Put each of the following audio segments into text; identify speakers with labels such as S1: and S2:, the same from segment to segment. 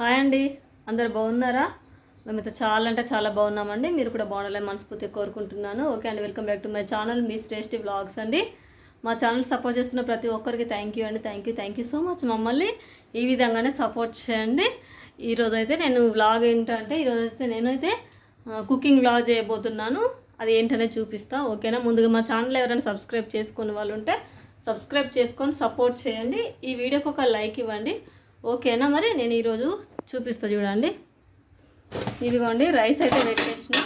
S1: Hi అండి. అందరు బాగున్నారా? మేమైతే చాలా అంటే చాలా బాగున్నామండి. మీరు కూడా బాగుండాలని మనస్ఫూర్తిగా కోరుకుంటున్నాను. ఓకే అండి welcome back to my channel me Shreshti vlogs అండి. మా ఛానల్ సపోర్ట్ చేస్తున్న ప్రతి ఒక్కరికి థ్యాంక్ యూ అండి. Thank you thank you so much మమ్మల్ని ఈ విధంగానే సపోర్ట్ చేయండి. ఈరోజు అయితే నేను వ్లాగ్ ఏంటంటే ఈరోజు అయితే నేనైతే కుకింగ్ వ్లాగ్ చేయబోతున్నాను. అది ఏంటనే చూపిస్తా ఓకేనా? ముందుగా మా ఛానల్ ఎవరైనా సబ్స్క్రైబ్ చేసుకునే వాళ్ళు ఉంటే సబ్స్క్రైబ్ చేసుకొని సపోర్ట్ చేయండి. ఈ వీడియోకి ఒక లైక్ ఇవ్వండి. ఓకేనా మరి? నేను ఈరోజు చూపిస్తా చూడండి. ఇదిగోండి రైస్ అయితే పెట్టేసిన.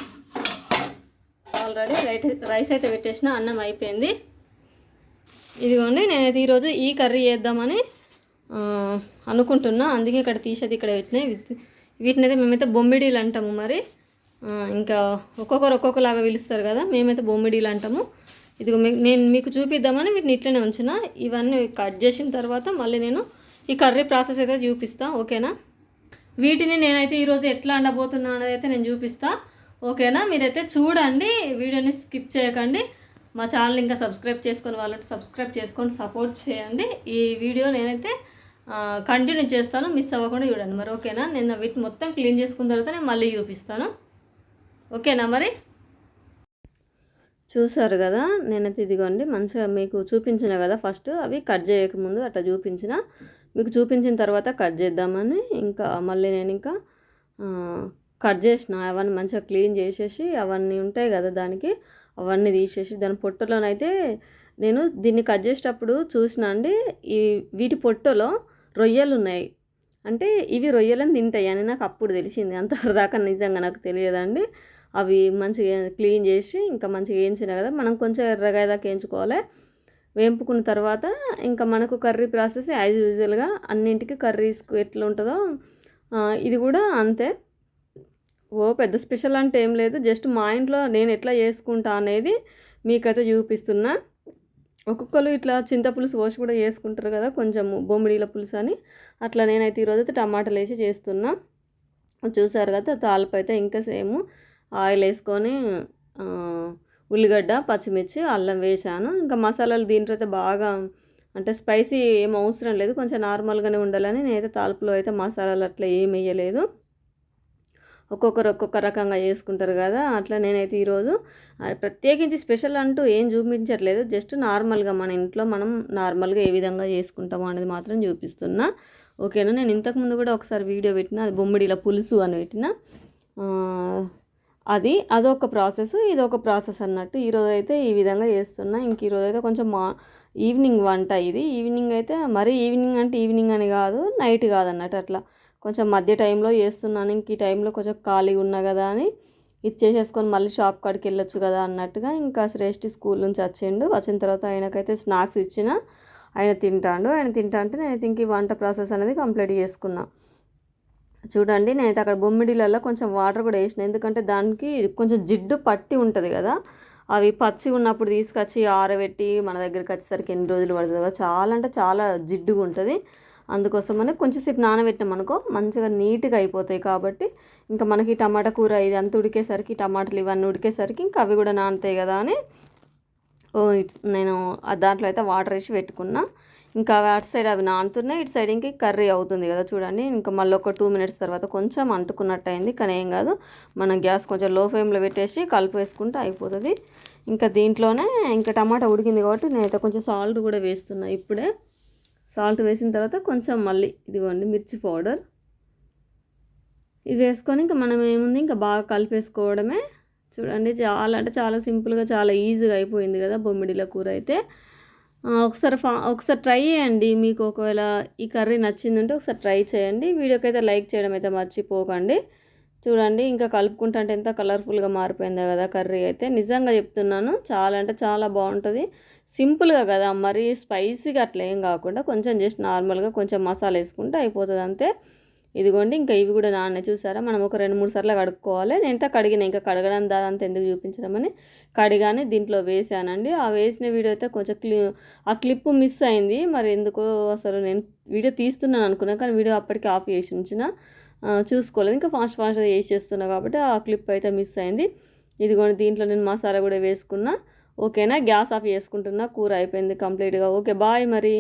S1: ఆల్రెడీ రైట్ రైస్ అయితే పెట్టేసిన అన్నం అయిపోయింది. ఇదిగోండి నేనైతే ఈరోజు ఈ కర్రీ చేద్దామని అనుకుంటున్నా. అందుకే ఇక్కడ తీసేది ఇక్కడ పెట్టినాయి వీటిని వీటినైతే మేమైతే బొమ్మిడీలు అంటాము మరి. ఇంకా ఒక్కొక్కరు ఒక్కొక్కలాగా పిలుస్తారు కదా మేమైతే బొమ్మిడీలు అంటాము. ఇదిగో నేను మీకు చూపిద్దామని వీటిని ఇట్లనే ఉంచిన. ఇవన్నీ కట్ చేసిన తర్వాత మళ్ళీ నేను ఈ కర్రీ ప్రాసెస్ అయితే చూపిస్తా ఓకేనా? వీటిని నేనైతే ఈరోజు ఎట్లా అండబోతున్నాను అనేది అయితే నేను చూపిస్తా ఓకేనా? మీరైతే చూడండి వీడియోని స్కిప్ చేయకండి. మా ఛానల్ ఇంకా సబ్స్క్రైబ్ చేసుకొని వాళ్ళకి సబ్స్క్రైబ్ చేసుకొని సపోర్ట్ చేయండి. ఈ వీడియో నేనైతే కంటిన్యూ చేస్తాను మిస్ అవ్వకుండా చూడండి. మరి ఓకేనా? నేను వీటిని మొత్తం క్లీన్ చేసుకున్న తర్వాత నేను మళ్ళీ చూపిస్తాను. ఓకేనా మరి? చూసారు కదా? నేనైతే ఇదిగోండి మంచిగా మీకు చూపించిన కదా ఫస్ట్ అవి కట్ చేయకముందు అట్లా చూపించిన. మీకు చూపించిన తర్వాత కట్ చేద్దామని ఇంకా మళ్ళీ నేను ఇంకా కట్ చేసిన అవన్నీ మంచిగా క్లీన్ చేసేసి అవన్నీ ఉంటాయి కదా దానికి అవన్నీ తీసేసి దాని పొట్టలోనైతే నేను దీన్ని కట్ చేసేటప్పుడు చూసిన అండి ఈ వీటి పొట్టలో రొయ్యలు ఉన్నాయి. అంటే ఇవి రొయ్యలను తింటాయి అని నాకు అప్పుడు తెలిసింది. అంతవరదాకా నిజంగా నాకు తెలియదండి. అవి మంచిగా క్లీన్ చేసి ఇంకా మంచిగా వేయించిన కదా మనం కొంచెం ఎర్రగా దాకా వేయించుకోవాలి. వేంపుకున్న తర్వాత ఇంకా మనకు కర్రీ ప్రాసెస్ యాజ్ యూజువల్గా అన్నింటికి కర్రీస్ ఎట్లా ఉంటుందో ఇది కూడా అంతే. ఓ పెద్ద స్పెషల్ అంటే ఏం లేదు. జస్ట్ మా ఇంట్లో నేను ఎట్లా చేసుకుంటా అనేది మీకైతే చూపిస్తున్నా. ఒక్కొక్కరు ఇట్లా చింతపులుసు పోసి కూడా చేసుకుంటారు కదా కొంచెం బొమ్మిడీల పులుసు అని. అట్లా నేనైతే ఈరోజు అయితే టమాటాలు వేసి చేస్తున్నా. చూసారు కదా తాలింపు అయితే ఇంకా సేమ్. ఆయిల్ వేసుకొని ఉల్లిగడ్డ పచ్చిమిర్చి అల్లం వేసాను ఇంకా మసాలాలు దీంట్లో అయితే బాగా అంటే స్పైసీ ఏం అవసరం లేదు. కొంచెం నార్మల్గానే ఉండాలని నేనైతే తాలుపులో అయితే మసాలాలు అట్లా ఏం వేయలేదు. ఒక్కొక్కరు ఒక్కొక్క రకంగా చేసుకుంటారు కదా అట్లా నేనైతే ఈరోజు ప్రత్యేకించి స్పెషల్ అంటూ ఏం చూపించట్లేదు. జస్ట్ నార్మల్గా మన ఇంట్లో మనం నార్మల్గా ఏ విధంగా చేసుకుంటామో అనేది మాత్రం చూపిస్తున్నా. ఓకేనా? నేను ఇంతకుముందు కూడా ఒకసారి వీడియో పెట్టిన అది బొమ్మిడిల పులుసు అని పెట్టిన. అది అదొక ప్రాసెస్ ఇది ఒక ప్రాసెస్ అన్నట్టు ఈరోజు అయితే ఈ విధంగా చేస్తున్నా. ఇంక ఈరోజు అయితే కొంచెం మా ఈవినింగ్ వంట ఇది. ఈవినింగ్ అయితే మరీ ఈవినింగ్ అంటే ఈవినింగ్ అని కాదు నైట్ కాదన్నట్టు అట్లా. కొంచెం మధ్య టైంలో చేస్తున్నాను. ఇంక ఈ టైంలో కొంచెం ఖాళీగా ఉన్నా కదా అని ఇది చేసేసుకొని మళ్ళీ షాప్ కాడికి వెళ్ళొచ్చు కదా అన్నట్టుగా ఇంకా శ్రేష్ఠి స్కూల్ నుంచి వచ్చిండు. వచ్చిన తర్వాత ఆయనకైతే స్నాక్స్ ఇచ్చిన ఆయన తింటాడు. ఆయన తింటా అంటే నేను ఇంక ఈ వంట ప్రాసెస్ అనేది కంప్లీట్ చేసుకున్నా. చూడండి నేనైతే అక్కడ బొమ్మిడిలలో కొంచెం వాటర్ కూడా వేసిన. ఎందుకంటే దానికి కొంచెం జిడ్డు పట్టి ఉంటుంది కదా. అవి పచ్చి ఉన్నప్పుడు తీసుకొచ్చి ఆరబెట్టి మన దగ్గరికి వచ్చేసరికి ఎన్ని రోజులు పడుతుంది. కదా చాలా అంటే చాలా జిడ్డుగా ఉంటుంది. అందుకోసమని కొంచెంసేపు నానబెట్టినాం అనుకో మంచిగా నీట్గా అయిపోతాయి కాబట్టి. ఇంకా మనకి టమాటా కూర ఇది అంతా ఉడికేసరికి టమాటాలు ఇవన్నీ ఉడికేసరికి ఇంకా అవి కూడా నానుతాయి కదా అని. ఓ ఇట్స్ నేను దాంట్లో అయితే వాటర్ వేసి పెట్టుకున్నా. ఇంకా అటు సైడ్ అవి నానుతున్నాయి ఇటు సైడ్ ఇంక కర్రీ అవుతుంది కదా చూడండి. ఇంకా మళ్ళీ ఒక టూ మినిట్స్ తర్వాత కొంచెం అంటుకున్నట్టు అయింది కానీ ఏం కాదు. మనం గ్యాస్ కొంచెం లో ఫ్లేమ్లో పెట్టేసి కలుపు వేసుకుంటే అయిపోతుంది. ఇంకా దీంట్లోనే ఇంకా టమాటా ఉడికింది కాబట్టి నేనైతే కొంచెం సాల్ట్ కూడా వేస్తున్నా ఇప్పుడే. సాల్ట్ వేసిన తర్వాత కొంచెం మళ్ళీ ఇదిగోండి మిర్చి పౌడర్. ఇది వేసుకొని ఇంకా మనం ఏముంది ఇంకా బాగా కలిపేసుకోవడమే చూడండి చాలా అంటే చాలా సింపుల్గా చాలా ఈజీగా అయిపోయింది కదా బొమ్మిడిల కూర అయితే. ఒకసారి ఫా ఒకసారి ట్రై చేయండి. మీకు ఒకవేళ ఈ కర్రీ నచ్చిందంటే ఒకసారి ట్రై చేయండి. వీడియోకి అయితే లైక్ చేయడం అయితే మర్చిపోకండి. చూడండి ఇంకా కలుపుకుంటా అంటే ఎంత కలర్ఫుల్గా మారిపోయిందో కదా కర్రీ అయితే. నిజంగా చెప్తున్నాను చాలా అంటే చాలా బాగుంటుంది. సింపుల్గా కదా మరీ స్పైసీగా అట్లా ఏం కాకుండా కొంచెం జస్ట్ నార్మల్గా కొంచెం మసాలా వేసుకుంటే అయిపోతుంది అంతే. ఇదిగోండి ఇంకా ఇవి కూడా నాన్న చూసారా? మనం ఒక రెండు మూడు సార్లు కడుక్కోవాలి. నేను ఇంత కడిగిన ఇంకా కడగడం దాంతో ఎందుకు చూపించడం అని. కడిగానే దీంట్లో వేసానండి. ఆ వేసిన వీడియో అయితే కొంచెం క్లి ఆ క్లిప్ మిస్ అయింది. మరి ఎందుకో అసలు నేను వీడియో తీస్తున్నాను అనుకున్నా కానీ వీడియో అప్పటికి ఆఫ్ చేసి ఉంచిన. చూసుకోలేదు. ఇంకా ఫాస్ట్ ఫాస్ట్గా వేసేస్తున్నా కాబట్టి ఆ క్లిప్ అయితే మిస్ అయింది. ఇదిగోండి దీంట్లో నేను మసాలా కూడా వేసుకున్నా. ఓకేనా? గ్యాస్ ఆఫ్ చేసుకుంటున్నా. కూర అయిపోయింది కంప్లీట్గా. ఓకే బాయ్ మరి.